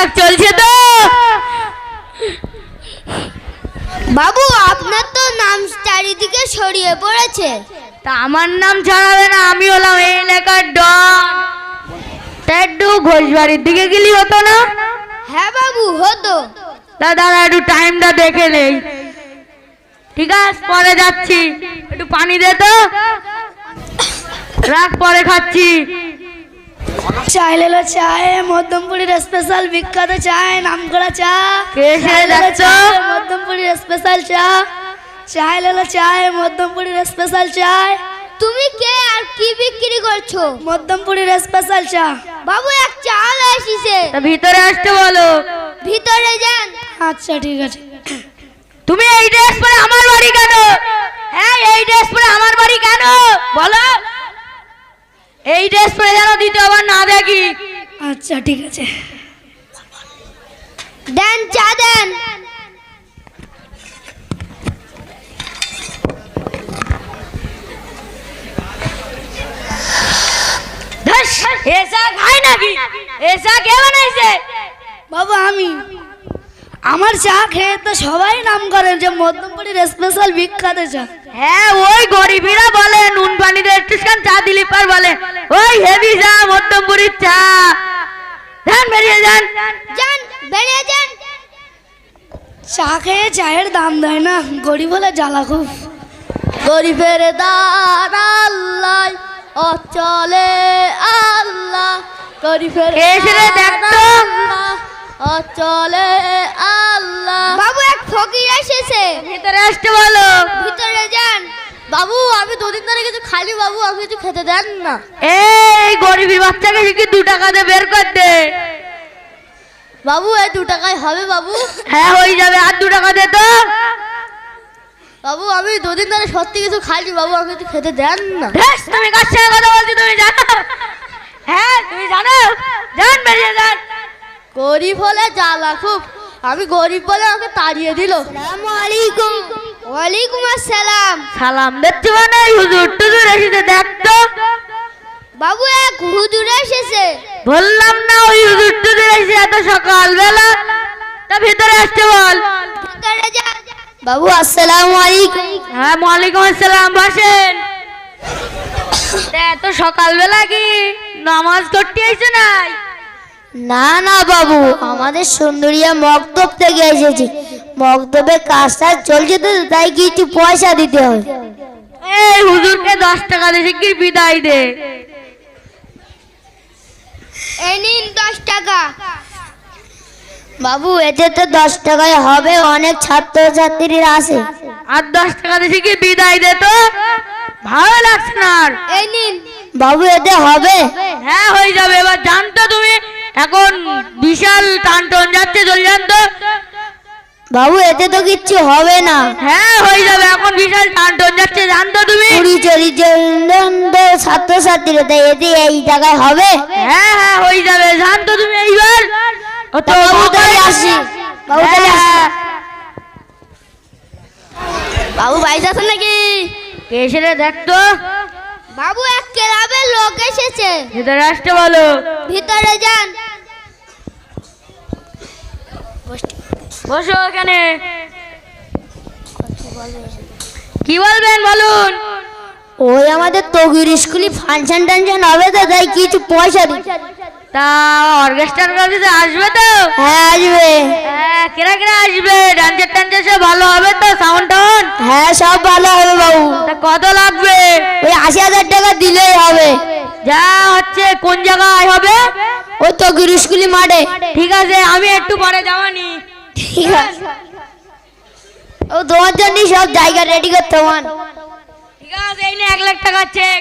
ঠিকঠাক চলছে তো? বাবু আপনার তো নাম চারিদিকে ছড়িয়ে পড়েছে। তা আমার নাম ছাড়াবে না আমি হলাম এই এলাকার ডন তা একটু ঘোষবাড়ির দিকে গেলি হতো না? হ্যাঁ বাবু হতো। তা দাদা একটু টাইমটা দেখে নেই। ঠিক আছে পরে যাচ্ছি। একটু পানি দে তো। রাখ পরে খাচ্ছি। চাই লেলো চায় মধ্যমপুরীর স্পেশাল বিখ্যাত চায় নামকরা চা। কে এসে চায় লেলো যাচ্ছ? চায়, মধ্যমপুরীর স্পেশাল চা। চাই লেলো চায় মধ্যমপুরীর স্পেশাল চায় তুমি কে আর কি বিক্রি করছ? মধ্যমপুরীর স্পেশাল চা। বাবু এক চাল এসেছে। ভিতরে আসতে বলো। ভিতরে যান। আচ্ছা ঠিক আছে। তুমি এই ড্রেস পরে আমার বাড়ি কেন? হ্যাঁ এই ড্রেস পরে আমার বাড়ি কেন? বলো। এই ড্রেস পরে যেন দিতে আবার না দেখি। আচ্ছা ঠিক আছে। দেন চা দেন। ধ্যাস, এসা খায় নাকি? এসা কে বানাইছে? বাবা আমি। আমার চা খেয়ে তো সবাই নাম করেন যে মধ্যমপুরীর স্পেশাল বিখ্যাত চা। হ্যাঁ ওই গরিবীরা বলে নুন পানিতে একটু খান চা দিলি পার বলে। ওই হেভি চা মধ্যমপুরীর চা। যান বেরিয়ে যান। যান বেরিয়ে যান। চা খেয়ে চায়ের দাম দেয় না গরিব হলে জ্বালা খুব। গরিবের দান আল্লাহ অচলে আল্লাহ। গরিবের কে এসেছে দেখ তো। অচলে আল্লাহ। এসেছে ভিতরে আসতে বলো। ভিতরে যান। বাবু আমি দুদিন ধরে কিছু খালি বাবু আমি কিছু খেতে দেন না। এই গরিবী বাচ্চাকে কি দু টাকা দিয়ে বের করতে? বাবু এই দু টাকায় হবে বাবু। হ্যাঁ হয়ে যাবে। আর দু টাকা দে তো। বাবু আমি দুদিন ধরে সত্যি কিছু খাইনি বাবু আমি কিছু খেতে দেন না। তুমি কার সঙ্গে কথা বলছি? তুমি জানো? হ্যাঁ তুমি জানো? যান বেরিয়ে যান। গরিব হলে জ্বালা খুব। আমি গরিব বলে আমাকে তাড়িয়ে দিল। আলাইকুম ওয়ালাইকুম আসসালাম। সালাম দিচ্ছি মানে হুজুর টুজুর এসেছে দেখ তো বাবু এক হুজুর এসেছে। বললাম না ওই হুজুর টুজুর এসে এত সকালবেলা। তা ভিতরে আসতে বল। ভিতরে বাবু আসসালামু আলাইকুম হ্যাঁ ওয়ালাইকুম আসসালাম বসেন। এত সকালবেলা কি নামাজ করতে আইছে নাই? না না বাবু আমাদের সুন্দরিয়া মক্তব থেকে এসেছি। মক্তবে কাজ টাজ চলছে তো তাই কিছু পয়সা দিতে হবে। এই হুজুরকে দশ টাকা দিয়ে কি বিদায় দে। এই নিন দশ টাকা। বাবু এতে তো দশ টাকায় হবে অনেক ছাত্রছাত্রীরা আসে আর দশ টাকা দিয়ে কি বিদায় দে তো? ভালো লাগছে না আর। এই নিন। বাবু এতে হবে? হ্যাঁ হয়ে যাবে এবার জানতো তুমি এখন বিশাল টান টন যাচ্ছে চলে তো। বাবু এতে তো কিচ্ছু হবে না। হ্যাঁ হয়ে যাবে এখন বিশাল টান টন যাচ্ছে জানতো তুমি। কুড়ি চল্লিশ জন তো ছাত্রছাত্রীরা তাই এতে এই জায়গায় হবে। হ্যাঁ হ্যাঁ হয়ে যাবে জানতো তুমি এইবার। ও তো বাবু তাহলে আসি বাবু তাহলে আসি। হ্যাঁ, বাবু বাইরে আছেন নাকি? কে এসে রে দেখতো বাবু এক ক্লাবের লোক এসেছে। ভিতরে আসতে বলো। ভিতরে যান। বসো এখানে। কি বলবেন বলুন। ওই আমাদের তগির স্কুলে ফাংশন টাংশন হবে তো তাই কিছু পয়সা দিন তা অর্কেস্ট্রার কাছে আসবে তো? হ্যাঁ আসবে। হ্যাঁ কেরা কেরা আসবে? ডান্সের টান্সের সব ভালো হবে তো সাউন্ড টাউন হ্যাঁ সব ভালো হবে বাবু। তা কত লাগবে? ওই আশি হাজার টাকা দিলেই হবে। যা হচ্ছে কোন জায়গায় হবে? তগির মাঠে ঠিক আছে আমি একটু পরে যাওয়ানি ঠিক আছে। ও তোমার জন্য সব জায়গা রেডি করতে হন ঠিক আছে এই নে এক লাখ টাকা চেক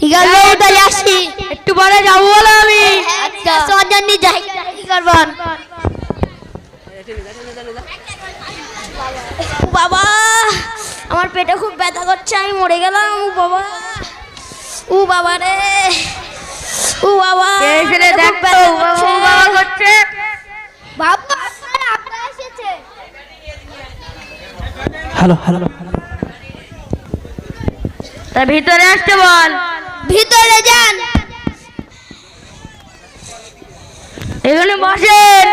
ঠিক আছে বাবু তাহলে আসি। একটু পরে যাব বলো আমি। আচ্ছা তোমার জন্য জায়গা রেডি করবেন বাবা আমার পেটে খুব ব্যথা করছে আমি মরে গেলাম ও বাবা। ও বাবা রে। বাবা আপনারা এসেছে। Hello hello. তা ভিতরে আসতে বল। ভিতরে যান। এখানে বসেন।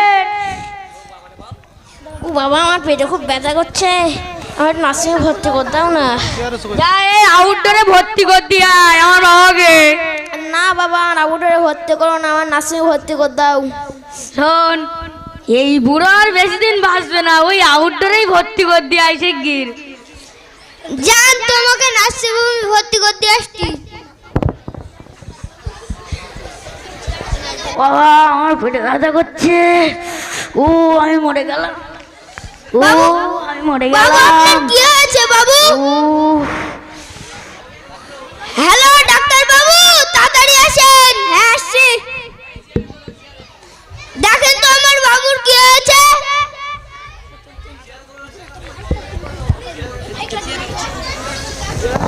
বাবা আমার পেটে খুব ব্যথা করছে। আমার নার্সিংয়ে ভর্তি করে দাও না। যা এই আউটডোরে ভর্তি কর দিয়া আমার বাবাকে। না বাবা আমার আবুটারে ভর্তি করো না আমার নার্সিংয়ে ভর্তি করে দাও শোন এই বুড়ো আর বেশি দিন বাঁচবে না ওই আউটডোরেই ভর্তি কর দিয়া আইসে গির। জান তোমাকে নার্সিংহোমে ভর্তি করতে আসছি। বাবা আমার পেটে ব্যথা করছে। ও আমি মরে গেলাম। ও আমি মরে গেলাম। কি হয়েছে বাবু? ও হ্যালো ডাক্তার বাবু তাড়াতাড়ি আসেন হ্যাঁ আসছি দেখেন তো আমার বাবুর কি হয়েছে নমস্ত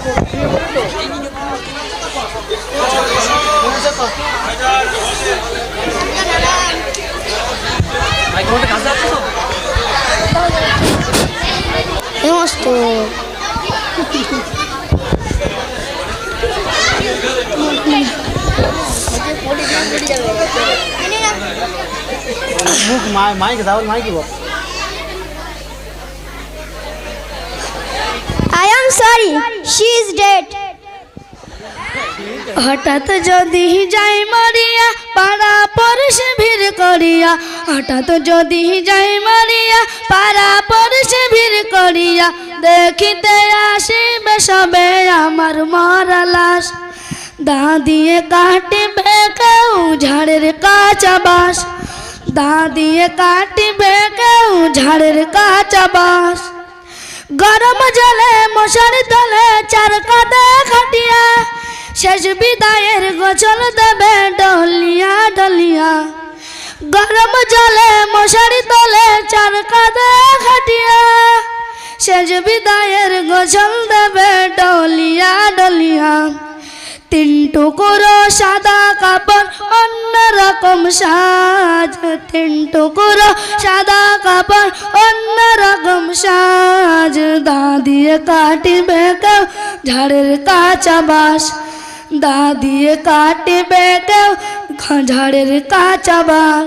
মুখ মাই মাইক দাও মাইক বল I am sorry. Dead. হঠাৎ যদি যাই মারিয়া, পাড়া পরশে ভিড় করিয়া, হঠাৎ যদি যাই মারিয়া, পাড়া পরশে ভিড় করিয়া, দেখিতে আসিবে সবে আমার মরা লাশ। দা দিয়ে কাটিবে কেউ ঝাড়ের কাঁচা বাস দা দিয়ে কাটিবে কেউ ঝাড়ের কাঁচা বাস গরম জলে মশার তলে চার কাদে খাটিয়া শেষ বিদায়ের গোচল দেবে ডলিয়া ডলিয়া। গরম জলে মশারি তলে চার কাদে খাটিয়া শেষ বিদায়ের গোচল দেবে ডলিয়া ডলিয়া। তিন টুকরো সাদা কাপড়, অন্য রকম সাজ। তিন টুকরো সাদা কাপড়, অন্য রকম সাজ। দা দিয়ে কাটিবে কেউ ঝাড়ের কাঁচা বাস দা দিয়ে কাটবে দেও ঝাড়ের কাঁচা বাস